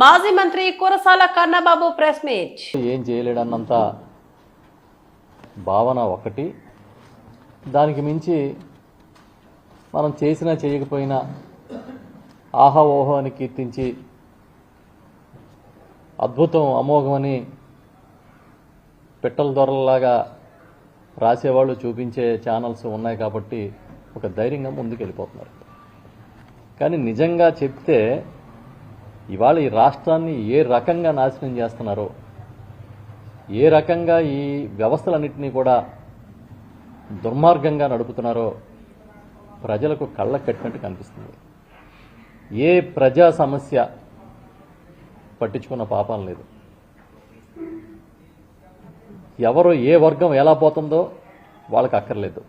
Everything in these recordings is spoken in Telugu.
మాజీ మంత్రి కురసాల కన్నబాబు ప్రెస్ మీట్. ఏం చేయలేడన్నంత భావన ఒకటి. దానికి మించి మనం చేసినా చేయకపోయినా ఆహా ఓహో అని కీర్తించి అద్భుతం అమోఘమని పిట్టల దొరలలాగా రాసేవాళ్ళు చూపించే ఛానల్స్ ఉన్నాయి కాబట్టి ఒక ధైర్యంగా ముందుకు వెళ్ళిపోతున్నారు కానీ నిజంగా చెప్తే ఇవాళ ఈ రాష్ట్రాన్ని ఏ రకంగా నాశనం చేస్తున్నారో ఏ రకంగా ఈ వ్యవస్థలన్నింటినీ కూడా దుర్మార్గంగా నడుపుతున్నారో ప్రజలకు కళ్ళ కట్టినట్టు కనిపిస్తుంది. ఏ ప్రజా సమస్య పట్టించుకున్న పాపం లేదు. ఎవరు ఏ వర్గం ఎలా పోతుందో వాళ్ళకి అక్కర్లేదు.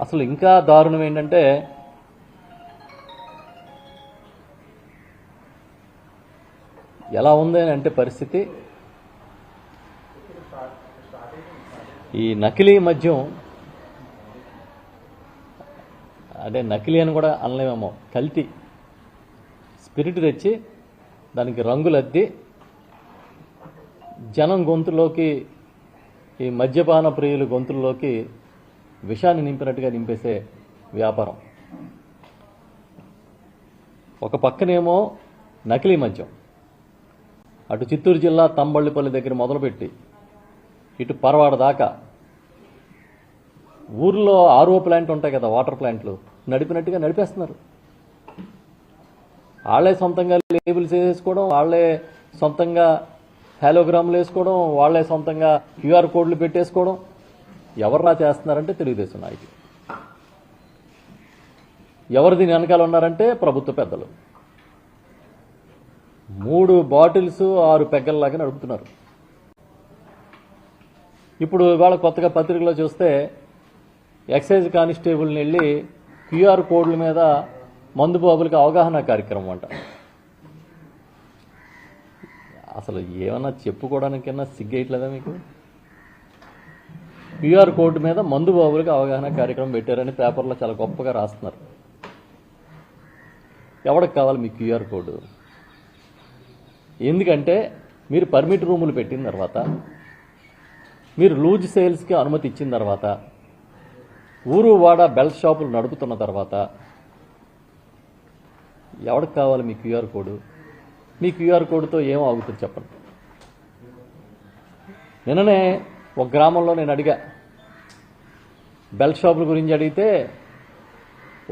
అసలు ఇంకా దారుణం ఏంటంటే ఎలా ఉంది అని అంటే పరిస్థితి? ఈ నకిలీ మద్యం అదే నకిలీ అని కూడా అనలేమేమో. కల్తీ. స్పిరిట్ తెచ్చి దానికి రంగులు అద్ది జనం గొంతులోకి ఈ మద్యపాన ప్రియుల గొంతుల్లోకి విషాన్ని నింపినట్టుగా నింపేసే వ్యాపారం. ఒక పక్కనేమో నకిలీ మద్యం. అటు చిత్తూరు జిల్లా తంబళ్ళిపల్లి దగ్గర మొదలుపెట్టి ఇటు పరవాడ దాకా. ఊర్లో ఆర్ఓ ప్లాంట్ ఉంటాయి కదా వాటర్ ప్లాంట్లు. నడిపినట్టుగా నడిపేస్తున్నారు. వాళ్ళే సొంతంగా లేబుల్స్ వేసుకోవడం వాళ్ళే సొంతంగా హాలోగ్రామ్లు వేసుకోవడం వాళ్ళే సొంతంగా క్యూఆర్ కోడ్లు పెట్టేసుకోవడం. ఎవర్రా చేస్తున్నారంటే తెలుగుదేశం నాయకులు. ఎవరు దీని వెనకాల ఉన్నారంటే ప్రభుత్వ పెద్దలు. మూడు బాటిల్స్ ఆరు పెగ్గల్లాగా నడుపుతున్నారు. ఇప్పుడు ఇవాళ కొత్తగా పత్రికలో చూస్తే ఎక్సైజ్ కానిస్టేబుల్ని వెళ్ళి క్యూఆర్ కోడ్ల మీద మందు బాబులకి అవగాహన కార్యక్రమం అంట. అసలు ఏమన్నా చెప్పుకోవడానికైనా సిగ్గేయట్లేదా మీకు? క్యూఆర్ కోడ్ మీద మందు బాబులకి అవగాహన కార్యక్రమం పెట్టారని పేపర్లో చాలా గొప్పగా రాస్తున్నారు. ఎవరికి కావాలి మీ క్యూఆర్ కోడ్? ఎందుకంటే మీరు పర్మిట్ రూములు పెట్టిన తర్వాత మీరు లూజ్ సేల్స్కి అనుమతి ఇచ్చిన తర్వాత ఊరు వాడ బెల్ట్ షాపులు నడుపుతున్న తర్వాత ఎవరికి కావాలి మీ క్యూఆర్ కోడ్? మీ క్యూఆర్ కోడ్తో ఏం ఆగుతుంది చెప్పండి. నిన్ననే ఒక గ్రామంలో నేను అడిగా బెల్ట్ షాపుల గురించి అడిగితే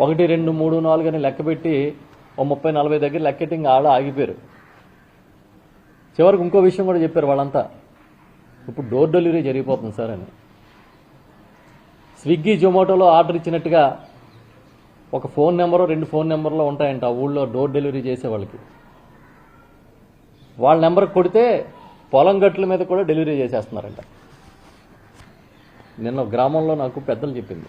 ఒకటి రెండు మూడు నాలుగు అని లెక్కపెట్టి ఓ ముప్పై నలభై దగ్గర లెక్కెట్టి ఆడ ఆగిపోయారు. చివరికి ఇంకో విషయం కూడా చెప్పారు వాళ్ళంతా. ఇప్పుడు డోర్ డెలివరీ జరిగిపోతుంది సార్ అని. స్విగ్గీ జొమాటోలో ఆర్డర్ ఇచ్చినట్టుగా ఒక ఫోన్ నెంబరు రెండు ఫోన్ నెంబర్లో ఉంటాయంట ఆ ఊళ్ళో డోర్ డెలివరీ చేసే వాళ్ళకి. వాళ్ళ నెంబర్ కొడితే పొలం గట్ల మీద కూడా డెలివరీ చేసేస్తున్నారంట. నిన్న గ్రామంలో నాకు పెద్దలు చెప్పింది.